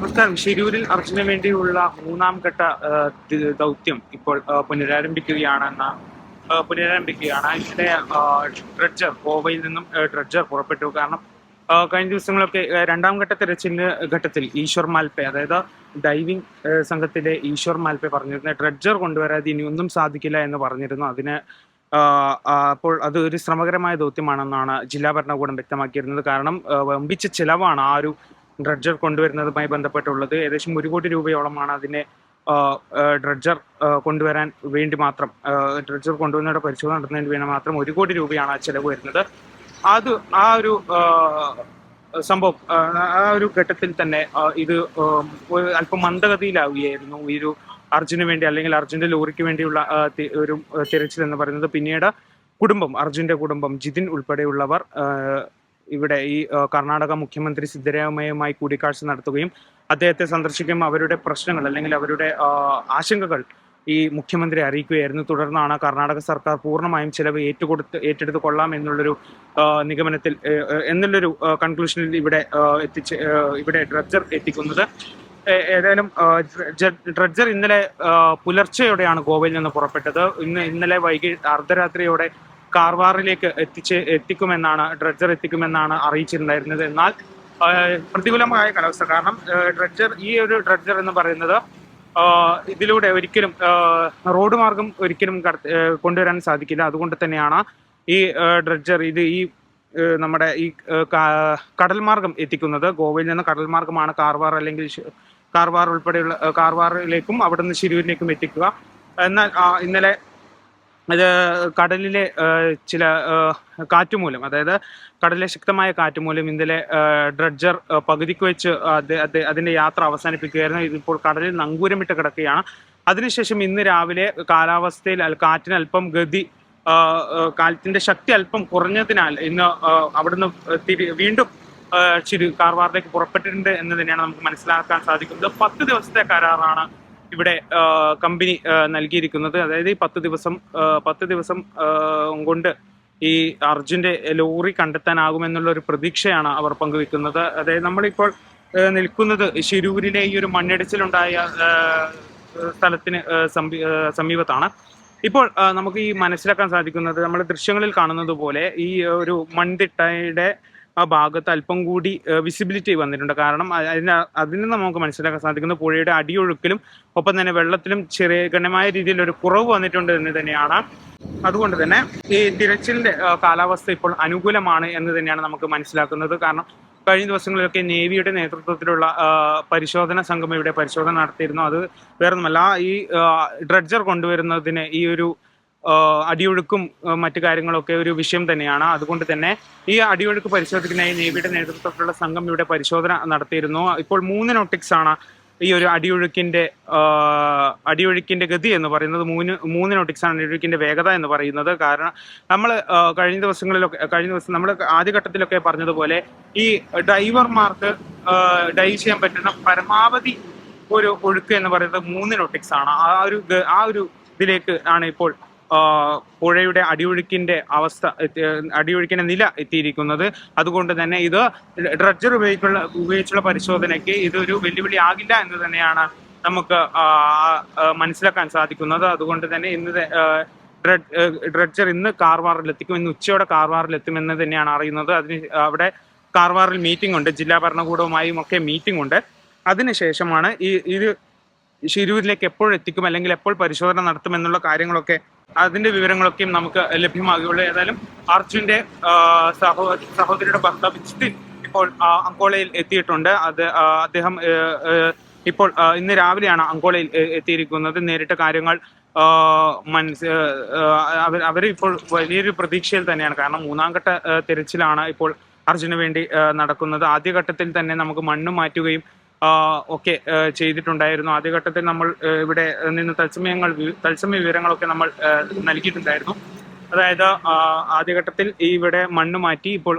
നമസ്കാരം. ഷിരൂരിൽ അർജുന് വേണ്ടിയുള്ള മൂന്നാം ഘട്ട ദൗത്യം ഇപ്പോൾ പുനരാരംഭിക്കുകയാണെന്ന പുനരാരംഭിക്കുകയാണ്. അതിനിടെ ട്രഡ്ജർ ഗോവയിൽ നിന്നും ട്രഡ്ജർ പുറപ്പെട്ടു. കാരണം കഴിഞ്ഞ ദിവസങ്ങളൊക്കെ രണ്ടാം ഘട്ട തെരച്ചിലിന് ഘട്ടത്തിൽ ഈശ്വർ മാൽപ്പെ അതായത് ഡൈവിംഗ് സംഘത്തിലെ ഈശ്വർ മാൽപ്പെ പറഞ്ഞിരുന്ന ഡ്രഡ്ജർ കൊണ്ടുവരാതെ ഇനി ഒന്നും സാധിക്കില്ല എന്ന് പറഞ്ഞിരുന്നു. അതിന് അപ്പോൾ അത് ഒരു ശ്രമകരമായ ദൗത്യമാണെന്നാണ് ജില്ലാ ഭരണകൂടം വ്യക്തമാക്കിയിരുന്നത്. കാരണം വമ്പിച്ച ചിലവാണ് ആ ഒരു ഡ്രഡ്ജർ കൊണ്ടുവരുന്നതുമായി ബന്ധപ്പെട്ടുള്ളത്. ഏകദേശം ഒരു കോടി രൂപയോളമാണ് അതിനെ ഡ്രഡ്ജർ കൊണ്ടുവരാൻ വേണ്ടി മാത്രം ഡ്രഡ്ജർ കൊണ്ടുവന്നവരുടെ പരിശോധന നടത്തുന്നതിന് വേണ്ടി മാത്രം ഒരു കോടി രൂപയാണ് ആ ചെലവ് വരുന്നത്. അത് ആ ഒരു സംഭവം ആ, ഒരു ഘട്ടത്തിൽ തന്നെ ഇത് അല്പം മന്ദഗതിയിലാവുകയായിരുന്നു ഈ ഒരു അർജുന് വേണ്ടി അല്ലെങ്കിൽ അർജുന്റെ ലോറിക്ക് വേണ്ടിയുള്ള ഒരു തിരച്ചിൽ എന്ന് പറയുന്നത്. പിന്നീട് കുടുംബം അർജുന്റെ കുടുംബം ജിതിൻ ഉൾപ്പെടെയുള്ളവർ ഇവിടെ ഈ കർണാടക മുഖ്യമന്ത്രി സിദ്ധരാമയ്യുമായി കൂടിക്കാഴ്ച നടത്തുകയും അദ്ദേഹത്തെ സന്ദർശിക്കുകയും അവരുടെ പ്രശ്നങ്ങൾ അല്ലെങ്കിൽ അവരുടെ ആശങ്കകൾ ഈ മുഖ്യമന്ത്രി അറിയിക്കുകയായിരുന്നു. തുടർന്നാണ് കർണാടക സർക്കാർ പൂർണമായും ചിലവ് ഏറ്റുകൊടുത്ത് ഏറ്റെടുത്ത് കൊള്ളാം എന്നുള്ളൊരു നിഗമനത്തിൽ എന്നുള്ളൊരു കൺക്ലൂഷനിൽ ഇവിടെ എത്തിച്ച് ഇവിടെ ഡ്രഡ്ജർ എത്തിക്കുന്നത്. ഏതായാലും ഡ്രഡ്ജർ ഇന്നലെ പുലർച്ചെയോടെയാണ് ഗോവയിൽ നിന്ന് പുറപ്പെട്ടത്. ഇന്ന് ഇന്നലെ വൈകി അർദ്ധരാത്രിയോടെ കാർവാറിലേക്ക് എത്തിച്ച് എത്തിക്കുമെന്നാണ് ഡ്രഡ്ജർ എത്തിക്കുമെന്നാണ് അറിയിച്ചിട്ടുണ്ടായിരുന്നത്. എന്നാൽ പ്രതികൂലമായ കാലാവസ്ഥ. കാരണം ഡ്രഡ്ജർ ഈ ഒരു ഡ്രഡ്ജർ എന്ന് പറയുന്നത് ഇതിലൂടെ ഒരിക്കലും റോഡ് മാർഗം ഒരിക്കലും കൊണ്ടുവരാൻ സാധിക്കില്ല. അതുകൊണ്ട് തന്നെയാണ് ഈ ഡ്രഡ്ജർ ഇത് ഈ നമ്മുടെ ഈ കടൽ മാർഗം എത്തിക്കുന്നത്. ഗോവയിൽ നിന്ന് കടൽ മാർഗമാണ് കാർവാർ അല്ലെങ്കിൽ കാർവാർ ഉൾപ്പെടെയുള്ള കാർവാറിലേക്കും അവിടെ നിന്ന് ശിരൂരിലേക്കും എത്തിക്കുക. എന്നാൽ ഇന്നലെ ഇത് കടലിലെ ചില കാറ്റുമൂലം അതായത് കടലിലെ ശക്തമായ കാറ്റുമൂലം ഇന്നലെ ഡ്രഡ്ജർ പകുതിക്ക് വെച്ച് അത് അത് അതിന്റെ യാത്ര അവസാനിപ്പിക്കുകയായിരുന്നു. ഇതിപ്പോൾ കടലിൽ നങ്കൂരമിട്ട് കിടക്കുകയാണ്. അതിനുശേഷം ഇന്ന് രാവിലെ കാലാവസ്ഥയിൽ കാറ്റിന് അല്പം ഗതി കാറ്റിന്റെ ശക്തി അല്പം കുറഞ്ഞതിനാൽ ഇന്ന് അവിടുന്ന് തിരി വീണ്ടും ചിരു കാർവാറിലേക്ക് പുറപ്പെട്ടിട്ടുണ്ട് എന്ന് തന്നെയാണ് നമുക്ക് മനസ്സിലാക്കാൻ സാധിക്കുന്നത്. പത്ത് ദിവസത്തെ കരാറാണ് ഇവിടെ കമ്പനി നൽകിയിരിക്കുന്നത്. അതായത് ഈ പത്ത് ദിവസം പത്ത് ദിവസം കൊണ്ട് ഈ അർജുന്റെ ലോറി കണ്ടെത്താനാകുമെന്നുള്ള ഒരു പ്രതീക്ഷയാണ് അവർ പങ്കുവെക്കുന്നത്. അതായത് നമ്മളിപ്പോൾ നിൽക്കുന്നത് ശിരൂരിലെ ഈ ഒരു മണ്ണിടിച്ചിലുണ്ടായ സ്ഥലത്തിന് സമീ- സമീപത്താണ്. ഇപ്പോൾ നമുക്ക് ഈ മനസ്സിലാക്കാൻ സാധിക്കുന്നത് നമ്മൾ ദൃശ്യങ്ങളിൽ കാണുന്നത് പോലെ ഈ ഒരു മൺതിട്ടയുടെ ആ ഭാഗത്ത് അല്പം കൂടി വിസിബിലിറ്റി വന്നിട്ടുണ്ട്. കാരണം അതിന് അതിൽ നിന്ന് നമുക്ക് മനസ്സിലാക്കാൻ സാധിക്കുന്നത് പുഴയുടെ അടിയൊഴുക്കിലും ഒപ്പം തന്നെ വെള്ളത്തിലും ചെറിയ ഗണ്യമായ രീതിയിൽ ഒരു കുറവ് വന്നിട്ടുണ്ട് എന്ന് തന്നെയാണ്. അതുകൊണ്ട് തന്നെ ഈ തിരച്ചിലിന്റെ കാലാവസ്ഥ ഇപ്പോൾ അനുകൂലമാണ് എന്ന് തന്നെയാണ് നമുക്ക് മനസ്സിലാക്കുന്നത്. കാരണം കഴിഞ്ഞ ദിവസങ്ങളിലൊക്കെ നേവിയുടെ നേതൃത്വത്തിലുള്ള പരിശോധന സംഘം ഇവിടെ പരിശോധന നടത്തിയിരുന്നു. അത് വേറൊന്നുമല്ല ഈ ഡ്രഡ്ജർ കൊണ്ടുവരുന്നതിന് ഈ ഒരു അടിയൊഴുക്കും മറ്റു കാര്യങ്ങളൊക്കെ ഒരു വിഷയം തന്നെയാണ്. അതുകൊണ്ട് തന്നെ ഈ അടിയൊഴുക്ക് പരിശോധിക്കുന്നതിന് നേവിയുടെ നേതൃത്വത്തിലുള്ള സംഘം ഇവിടെ പരിശോധന നടത്തിയിരുന്നു. ഇപ്പോൾ മൂന്ന് നോട്ടിക്സ് ആണ് ഈ ഒരു അടിയൊഴുക്കിന്റെ അടിയൊഴുക്കിന്റെ ഗതി എന്ന് പറയുന്നത്. മൂന്ന് മൂന്ന് നോട്ടിക്സ് ആണ് അടിയൊഴുക്കിന്റെ വേഗത എന്ന് പറയുന്നത്. കാരണം നമ്മൾ കഴിഞ്ഞ ദിവസങ്ങളിലൊക്കെ കഴിഞ്ഞ ദിവസം നമ്മൾ ആദ്യഘട്ടത്തിലൊക്കെ പറഞ്ഞതുപോലെ ഈ ഡ്രൈവർമാർക്ക് ഡൈവ് ചെയ്യാൻ പറ്റുന്ന പരമാവധി ഒരു ഒഴുക്ക് എന്ന് പറയുന്നത് മൂന്ന് നോട്ടിക്സ് ആണ്. ആ ഒരു ആ ഒരു ഇതിലേക്ക് ആണ് ഇപ്പോൾ പുഴയുടെ അടിയൊഴുക്കിന്റെ അവസ്ഥ അടിയൊഴുക്കിന്റെ നില എത്തിയിരിക്കുന്നത്. അതുകൊണ്ട് തന്നെ ഇത് ഡ്രഡ്ജർ ഉപയോഗിക്കുള്ള ഉപയോഗിച്ചുള്ള പരിശോധനയ്ക്ക് ഇതൊരു വെല്ലുവിളി ആകില്ല എന്ന് തന്നെയാണ് നമുക്ക് മനസ്സിലാക്കാൻ സാധിക്കുന്നത്. അതുകൊണ്ട് തന്നെ ഇന്ന് ഡ്രഡ്ജർ ഇന്ന് കാർവാറിലെത്തിക്കും. ഇന്ന് ഉച്ചയോടെ കാർവാറിലെത്തുമെന്ന് തന്നെയാണ് അറിയുന്നത്. അതിന് അവിടെ കാർവാറിൽ മീറ്റിംഗ് ഉണ്ട്. ജില്ലാ ഭരണകൂടവുമായും ഒക്കെ മീറ്റിംഗ് ഉണ്ട്. അതിനുശേഷമാണ് ഈ ഇത് ഷിരൂരിലേക്ക് എപ്പോഴെത്തിക്കും? അല്ലെങ്കിൽ എപ്പോൾ പരിശോധന നടത്തുമെന്നുള്ള കാര്യങ്ങളൊക്കെ അതിന്റെ വിവരങ്ങളൊക്കെയും നമുക്ക് ലഭ്യമാകുകയുള്ളൂ ഏതായാലും അർജുന്റെ സഹോദരിയുടെ ഭർത്താവ് ഇപ്പോൾ അങ്കോളയിൽ എത്തിയിട്ടുണ്ട്. അത് അദ്ദേഹം ഇപ്പോൾ ഇന്ന് രാവിലെയാണ് അങ്കോളയിൽ എത്തിയിരിക്കുന്നത്. നേരിട്ട് കാര്യങ്ങൾ മനസ് അവർ അവരിപ്പോൾ വലിയൊരു പ്രതീക്ഷയിൽ തന്നെയാണ്. കാരണം മൂന്നാം ഘട്ട തിരച്ചിലാണ് ഇപ്പോൾ അർജുന് വേണ്ടി നടക്കുന്നത്. ആദ്യഘട്ടത്തിൽ തന്നെ നമുക്ക് മണ്ണ് മാറ്റുകയും ഒക്കെ ചെയ്തിട്ടുണ്ടായിരുന്നു. ആദ്യഘട്ടത്തിൽ നമ്മൾ ഇവിടെ നിന്ന് തത്സമയങ്ങൾ തത്സമയ വിവരങ്ങളൊക്കെ നമ്മൾ നൽകിയിട്ടുണ്ടായിരുന്നു. അതായത് ആദ്യഘട്ടത്തിൽ ഇവിടെ മണ്ണ് മാറ്റി ഇപ്പോൾ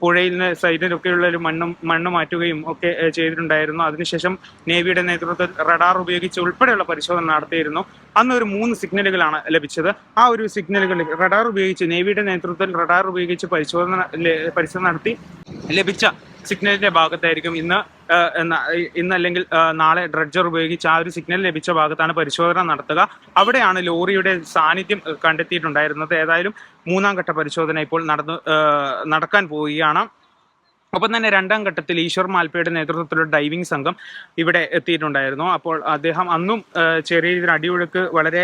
പുഴയിൽ നിന്ന് സൈഡിലൊക്കെയുള്ള ഒരു മണ്ണും മണ്ണ് മാറ്റുകയും ഒക്കെ ചെയ്തിട്ടുണ്ടായിരുന്നു. അതിനുശേഷം നേവിയുടെ നേതൃത്വത്തിൽ റഡാർ ഉപയോഗിച്ച് ഉൾപ്പെടെയുള്ള പരിശോധന നടത്തിയിരുന്നു. അന്ന് ഒരു മൂന്ന് സിഗ്നലുകളാണ് ലഭിച്ചത്. ആ ഒരു സിഗ്നലുകൾ റഡാർ ഉപയോഗിച്ച് നേവിയുടെ നേതൃത്വത്തിൽ റഡാർ ഉപയോഗിച്ച് പരിശോധന പരിശോധന നടത്തി. ലഭിച്ച സിഗ്നലിന്റെ ഭാഗത്തായിരിക്കും ഇന്ന് ഇന്നല്ലെങ്കിൽ നാളെ ഡ്രഡ്ജർ ഉപയോഗിച്ച് ആ ഒരു സിഗ്നൽ ലഭിച്ച ഭാഗത്താണ് പരിശോധന നടത്തുക. അവിടെയാണ് ലോറിയുടെ സാന്നിധ്യം കണ്ടെത്തിയിട്ടുണ്ടായിരുന്നത്. ഏതായാലും മൂന്നാം ഘട്ട പരിശോധന ഇപ്പോൾ നടന്നു നടക്കാൻ പോവുകയാണ്. ഒപ്പം തന്നെ രണ്ടാം ഘട്ടത്തിൽ ഈശ്വർ മാൽപ്പയുടെ നേതൃത്വത്തിലുള്ള ഡൈവിംഗ് സംഘം ഇവിടെ എത്തിയിട്ടുണ്ടായിരുന്നു. അപ്പോൾ അദ്ദേഹം അന്നും ചെറിയ രീതിയിൽ അടിയൊഴുക്ക് വളരെ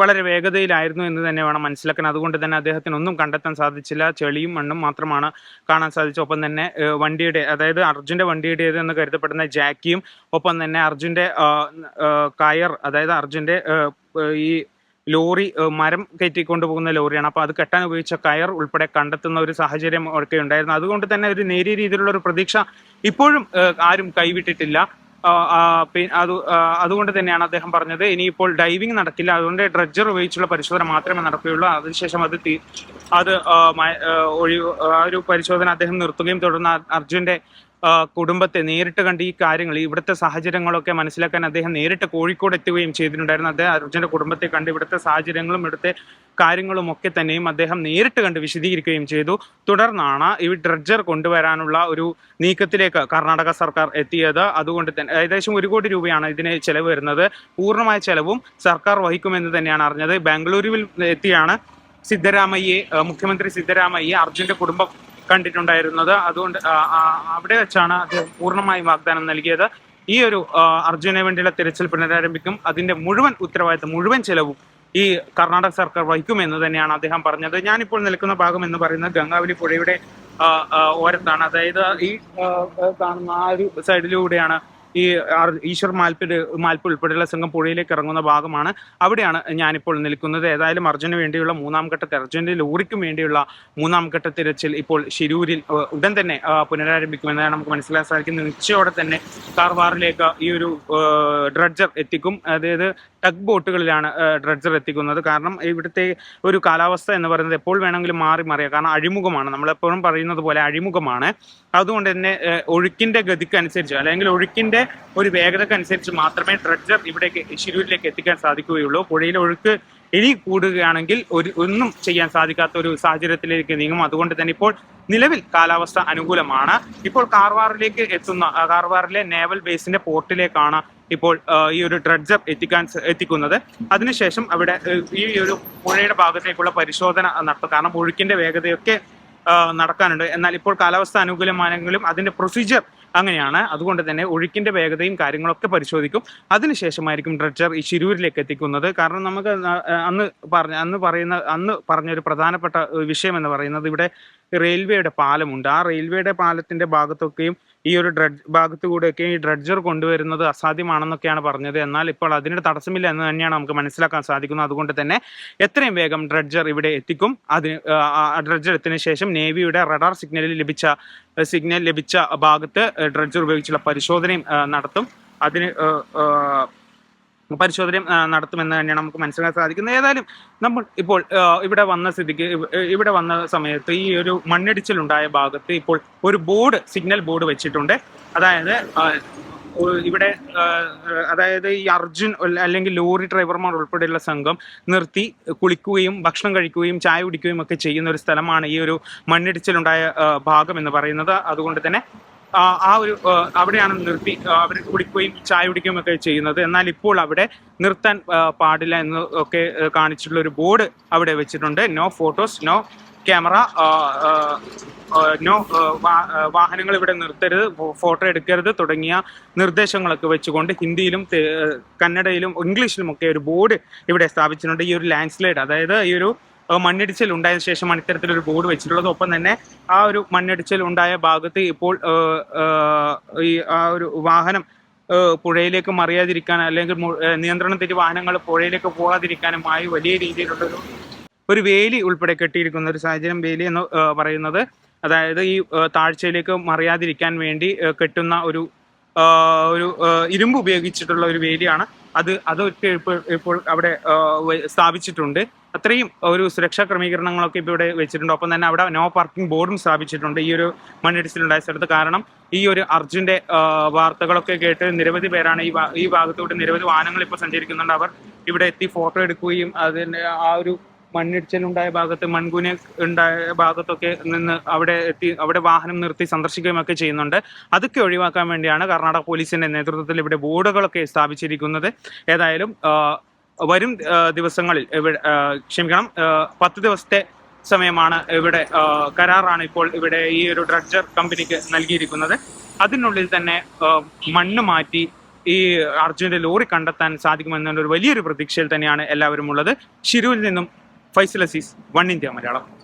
വളരെ വേഗതയിലായിരുന്നു എന്ന് തന്നെ വേണം മനസ്സിലാക്കാൻ. അതുകൊണ്ട് തന്നെ അദ്ദേഹത്തിന് ഒന്നും കണ്ടെത്താൻ സാധിച്ചില്ല. ചെളിയും മണ്ണും മാത്രമാണ് കാണാൻ സാധിച്ചത്. ഒപ്പം തന്നെ വണ്ടിയുടെ അതായത് അർജുന്റെ വണ്ടിയുടേത് എന്ന് കരുതപ്പെടുന്ന ജാക്കിയും ഒപ്പം തന്നെ അർജുന്റെ കയർ അതായത് അർജുന്റെ ഈ ലോറി മരം കയറ്റിക്കൊണ്ട് പോകുന്ന ലോറിയാണ്. അപ്പോൾ അത് കെട്ടാൻ ഉപയോഗിച്ച കയർ ഉൾപ്പെടെ കണ്ടെത്തുന്ന ഒരു സാഹചര്യം ഒക്കെ ഉണ്ടായിരുന്നു. അതുകൊണ്ട് തന്നെ ഒരു നേരിയ രീതിയിലുള്ള ഒരു പ്രതീക്ഷ ഇപ്പോഴും ആരും കൈവിട്ടിട്ടില്ല. അത് അതുകൊണ്ട് തന്നെയാണ് അദ്ദേഹം പറഞ്ഞത് ഇനിയിപ്പോൾ ഡൈവിംഗ് നടക്കില്ല. അതുകൊണ്ട് ഡ്രഡ്ജർ ഉപയോഗിച്ചുള്ള പരിശോധന മാത്രമേ നടക്കുകയുള്ളൂ. അതിനുശേഷം അത് അത് ഒരു പരിശോധന അദ്ദേഹം നിർത്തുകയും തുടർന്ന് അർജുന്റെ കുടുംബത്തെ നേരിട്ട് കണ്ട് ഈ കാര്യങ്ങൾ ഇവിടുത്തെ സാഹചര്യങ്ങളൊക്കെ മനസ്സിലാക്കാൻ അദ്ദേഹം നേരിട്ട് കോഴിക്കോട് എത്തുകയും ചെയ്തിട്ടുണ്ടായിരുന്നു. അദ്ദേഹം അർജുന്റെ കുടുംബത്തെ കണ്ട് ഇവിടുത്തെ സാഹചര്യങ്ങളും ഇവിടുത്തെ കാര്യങ്ങളും ഒക്കെ തന്നെയും അദ്ദേഹം നേരിട്ട് കണ്ട് വിശദീകരിക്കുകയും ചെയ്തു. തുടർന്നാണ് ഈ ഡ്രഡ്ജർ കൊണ്ടുവരാനുള്ള ഒരു നീക്കത്തിലേക്ക് കർണാടക സർക്കാർ എത്തിയത്. അതുകൊണ്ട് തന്നെ ഏകദേശം ഒരു കോടി രൂപയാണ് ഇതിന് ചെലവ് വരുന്നത്. പൂർണമായ ചെലവും സർക്കാർ വഹിക്കുമെന്ന് തന്നെയാണ് അറിഞ്ഞത്. ബാംഗ്ലൂരുവിൽ എത്തിയാണ് സിദ്ധരാമയ്യെ മുഖ്യമന്ത്രി സിദ്ധരാമയ്യെ അർജുന്റെ കുടുംബം കണ്ടിട്ടുണ്ടായിരുന്നത്. അതുകൊണ്ട് അവിടെ വെച്ചാണ് അദ്ദേഹം പൂർണമായും വാഗ്ദാനം നൽകിയത്. ഈ ഒരു അർജുനെ വേണ്ടിയുള്ള തിരച്ചിൽ പുനരാരംഭിക്കും. അതിന്റെ മുഴുവൻ ഉത്തരവാദിത്തം മുഴുവൻ ചെലവും ഈ കർണാടക സർക്കാർ വഹിക്കുമെന്ന് തന്നെയാണ് അദ്ദേഹം പറഞ്ഞത്. ഞാനിപ്പോൾ നിൽക്കുന്ന ഭാഗം എന്ന് പറയുന്നത് ഗംഗാവലി പുഴയുടെ ഓരത്താണ്. അതായത് ഈ കാണുന്ന ആ ഒരു സൈഡിലൂടെയാണ് ഈ ഈശ്വർ മാൽപ്പിന്റെ മാൽപ്പ് ഉൾപ്പെടെയുള്ള സംഘം പുഴയിലേക്ക് ഇറങ്ങുന്ന ഭാഗമാണ്. അവിടെയാണ് ഞാനിപ്പോൾ നിൽക്കുന്നത്. ഏതായാലും അർജുന് വേണ്ടിയുള്ള മൂന്നാം ഘട്ട അർജുന്റെ ലോറിക്കും വേണ്ടിയുള്ള മൂന്നാം ഘട്ട തിരച്ചിൽ ഇപ്പോൾ ശിരൂരിൽ ഉടൻ തന്നെ പുനരാരംഭിക്കുമെന്നാണ് നമുക്ക് മനസ്സിലാക്കാൻ സാധിക്കുന്നത്. നിശ്ചയോടെ തന്നെ കാർവാറിലേക്ക് ഈ ഒരു ഡ്രഡ്ജർ എത്തിക്കും. അതായത് ടഗ് ബോട്ടുകളിലാണ് ഡ്രഡ്ജർ എത്തിക്കുന്നത്. കാരണം ഇവിടുത്തെ ഒരു കാലാവസ്ഥ എന്ന് പറയുന്നത് എപ്പോൾ വേണമെങ്കിലും മാറി മറിയാം. കാരണം അഴിമുഖമാണ്. നമ്മളെപ്പോഴും പറയുന്നത് പോലെ അഴിമുഖമാണ്. അതുകൊണ്ട് തന്നെ ഒഴുക്കിന്റെ ഗതിക്കനുസരിച്ച് അല്ലെങ്കിൽ ഒഴുക്കിന്റെ ഒരു വേഗതക്കനുസരിച്ച് മാത്രമേ ഡ്രഡ്ജർ ഇവിടേക്ക് ശിരൂരിലേക്ക് എത്തിക്കാൻ സാധിക്കുകയുള്ളൂ. പുഴയിലെ ഒഴുക്ക് ഇനി കൂടുകയാണെങ്കിൽ ഒരു ഒന്നും ചെയ്യാൻ സാധിക്കാത്ത ഒരു സാഹചര്യത്തിലേക്ക് നീങ്ങും. അതുകൊണ്ട് തന്നെ ഇപ്പോൾ നിലവിൽ കാലാവസ്ഥ അനുകൂലമാണ്. ഇപ്പോൾ കാർവാറിലേക്ക് എത്തുന്ന കാർവാറിലെ നേവൽ ബേസിന്റെ പോർട്ടിലേക്കാണ് ഇപ്പോൾ ഈ ഒരു ഡ്രഡ്ജർ എത്തിക്കാൻ എത്തിക്കുന്നത്. അതിനുശേഷം അവിടെ ഈ ഒരു പുഴയുടെ ഭാഗത്തേക്കുള്ള പരിശോധന നടത്തും. കാരണം ഒഴുക്കിന്റെ വേഗതയൊക്കെ നടക്കാനുണ്ട്. എന്നാൽ ഇപ്പോൾ കാലാവസ്ഥ അനുകൂലമാണെങ്കിലും അതിന്റെ പ്രൊസീജിയർ അങ്ങനെയാണ്. അതുകൊണ്ട് തന്നെ ഒഴുക്കിന്റെ വേഗതയും കാര്യങ്ങളൊക്കെ പരിശോധിക്കും. അതിനുശേഷമായിരിക്കും ഡ്രഡ്ജർ ഈ ശിരൂരിലേക്ക് എത്തിക്കുന്നത്. കാരണം നമുക്ക് അന്ന് പറഞ്ഞ അന്ന് പറയുന്ന അന്ന് പറഞ്ഞൊരു പ്രധാനപ്പെട്ട വിഷയം എന്ന് പറയുന്നത് ഇവിടെ റെയിൽവേയുടെ പാലമുണ്ട്. ആ റെയിൽവേയുടെ പാലത്തിന്റെ ഭാഗത്തൊക്കെയും ഈ ഒരു ഡ്രഡ് ഭാഗത്തു കൂടെയൊക്കെ ഈ ഡ്രഡ്ജർ കൊണ്ടുവരുന്നത് അസാധ്യമാണെന്നൊക്കെയാണ് പറഞ്ഞത്. എന്നാൽ ഇപ്പോൾ അതിന് തടസ്സമില്ല എന്ന് തന്നെയാണ് നമുക്ക് മനസ്സിലാക്കാൻ സാധിക്കുന്നത്. അതുകൊണ്ട് തന്നെ എത്രയും വേഗം ഡ്രഡ്ജർ ഇവിടെ എത്തിക്കും. അതിന് ഡ്രഡ്ജർ എത്തിന് ശേഷം നേവിയുടെ റഡാർ സിഗ്നലിൽ ലഭിച്ച സിഗ്നൽ ലഭിച്ച ഭാഗത്ത് ഡ്രഡ്ജർ ഉപയോഗിച്ചുള്ള പരിശോധനയും നടത്തും. അതിന് പരിശോധനയും നടത്തുമെന്ന് തന്നെയാണ് നമുക്ക് മനസ്സിലാക്കാൻ സാധിക്കുന്നത്. ഏതായാലും നമ്മൾ ഇപ്പോൾ ഇവിടെ വന്ന സ്ഥിതിക്ക് ഇവിടെ വന്ന സമയത്ത് ഈ ഒരു മണ്ണിടിച്ചിലുണ്ടായ ഭാഗത്ത് ഇപ്പോൾ ഒരു ബോർഡ് സിഗ്നൽ ബോർഡ് വെച്ചിട്ടുണ്ട്. അതായത് ഇവിടെ അതായത് ഈ അർജുൻ അല്ലെങ്കിൽ ലോറി ഡ്രൈവർമാർ ഉൾപ്പെടെയുള്ള സംഘം നിർത്തി കുളിക്കുകയും ഭക്ഷണം കഴിക്കുകയും ചായ കുടിക്കുകയും ഒക്കെ ചെയ്യുന്ന ഒരു സ്ഥലമാണ് ഈ ഒരു മണ്ണിടിച്ചിലുണ്ടായ ഭാഗം എന്ന് പറയുന്നത്. അതുകൊണ്ട് തന്നെ ആ ഒരു അവിടെയാണ് നിർത്തി അവർ കുടിക്കുകയും ചായ കുടിക്കുകയും ഒക്കെ ചെയ്യുന്നത്. എന്നാൽ ഇപ്പോൾ അവിടെ നിർത്താൻ പാടില്ല എന്ന് ഒക്കെ കാണിച്ചിട്ടുള്ള ഒരു ബോർഡ് അവിടെ വെച്ചിട്ടുണ്ട്. No photos no camera no വാഹനങ്ങൾ ഇവിടെ നിർത്തരുത് ഫോട്ടോ എടുക്കരുത് തുടങ്ങിയ നിർദ്ദേശങ്ങളൊക്കെ വെച്ചുകൊണ്ട് ഹിന്ദിയിലും കന്നഡയിലും ഇംഗ്ലീഷിലും ഒക്കെ ഒരു ബോർഡ് ഇവിടെ സ്ഥാപിച്ചിട്ടുണ്ട്. ഈ ഒരു ലാൻഡ് സ്ലൈഡ് അതായത് ഈ ഒരു മണ്ണിടിച്ചിൽ ഉണ്ടായതിനു ശേഷമാണ് ഇത്തരത്തിലൊരു ബോർഡ് വെച്ചിട്ടുള്ളത്. ഒപ്പം തന്നെ ആ ഒരു മണ്ണിടിച്ചിൽ ഉണ്ടായ ഭാഗത്ത് ഇപ്പോൾ ഈ ആ ഒരു വാഹനം പുഴയിലേക്ക് മറിയാതിരിക്കാൻ അല്ലെങ്കിൽ നിയന്ത്രണം തെറ്റി വാഹനങ്ങൾ പുഴയിലേക്ക് പോകാതിരിക്കാനുമായി വലിയ രീതിയിലുള്ളൊരു ഒരു വേലി ഉൾപ്പെടെ കെട്ടിയിരിക്കുന്ന ഒരു സാഹചര്യം വേലി എന്ന് പറയുന്നത്. അതായത് ഈ താഴ്ചയിലേക്ക് മറിയാതിരിക്കാൻ വേണ്ടി കെട്ടുന്ന ഒരു ഒരു ഇരുമ്പ് ഉപയോഗിച്ചിട്ടുള്ള ഒരു വേലിയാണ്. അത് അതൊക്കെ ഇപ്പോൾ ഇപ്പോൾ അവിടെ സ്ഥാപിച്ചിട്ടുണ്ട്. അത്രയും ഒരു സുരക്ഷാ ക്രമീകരണങ്ങളൊക്കെ ഇപ്പോൾ ഇവിടെ വെച്ചിട്ടുണ്ട്. ഒപ്പം തന്നെ അവിടെ നോ പാർക്കിംഗ് ബോർഡും സ്ഥാപിച്ചിട്ടുണ്ട് ഈ ഒരു മണ്ണിടിച്ചിലുണ്ടായ സ്ഥലത്ത്. കാരണം ഈ ഒരു അർജുന്റെ വാർത്തകളൊക്കെ കേട്ട് നിരവധി പേരാണ് ഈ ഈ ഭാഗത്തോട്ട് നിരവധി വാഹനങ്ങൾ ഇപ്പോൾ സഞ്ചരിക്കുന്നുണ്ട്. അവർ ഇവിടെ എത്തി ഫോട്ടോ എടുക്കുകയും അതിന്റെ ആ ഒരു മണ്ണിടിച്ചിലുണ്ടായ ഭാഗത്ത് മൺകുന ഉണ്ടായ ഭാഗത്തൊക്കെ നിന്ന് അവിടെ എത്തി അവിടെ വാഹനം നിർത്തി സന്ദർശിക്കുകയും ഒക്കെ ചെയ്യുന്നുണ്ട്. അതൊക്കെ ഒഴിവാക്കാൻ വേണ്ടിയാണ് കർണാടക പോലീസിന്റെ നേതൃത്വത്തിൽ ഇവിടെ ബോർഡുകളൊക്കെ സ്ഥാപിച്ചിരിക്കുന്നത്. ഏതായാലും വരും ദിവസങ്ങളിൽ ഇവിടെ ക്ഷമിക്കണം പത്ത് ദിവസത്തെ സമയമാണ് ഇവിടെ കരാറാണ് ഇപ്പോൾ ഇവിടെ ഈ ഒരു ഡ്രഡ്ജർ കമ്പനിക്ക് നൽകിയിരിക്കുന്നത്. അതിനുള്ളിൽ തന്നെ മണ്ണ് മാറ്റി ഈ അർജുന്റെ ലോറി കണ്ടെത്താൻ സാധിക്കുമെന്നുള്ള ഒരു വലിയൊരു പ്രതീക്ഷയിൽ തന്നെയാണ് എല്ലാവരും ഉള്ളത് ശിരുവിൽ നിന്നും ഫൈസൽ അസീസ് വൺ ഇന്ത്യ മലയാളം.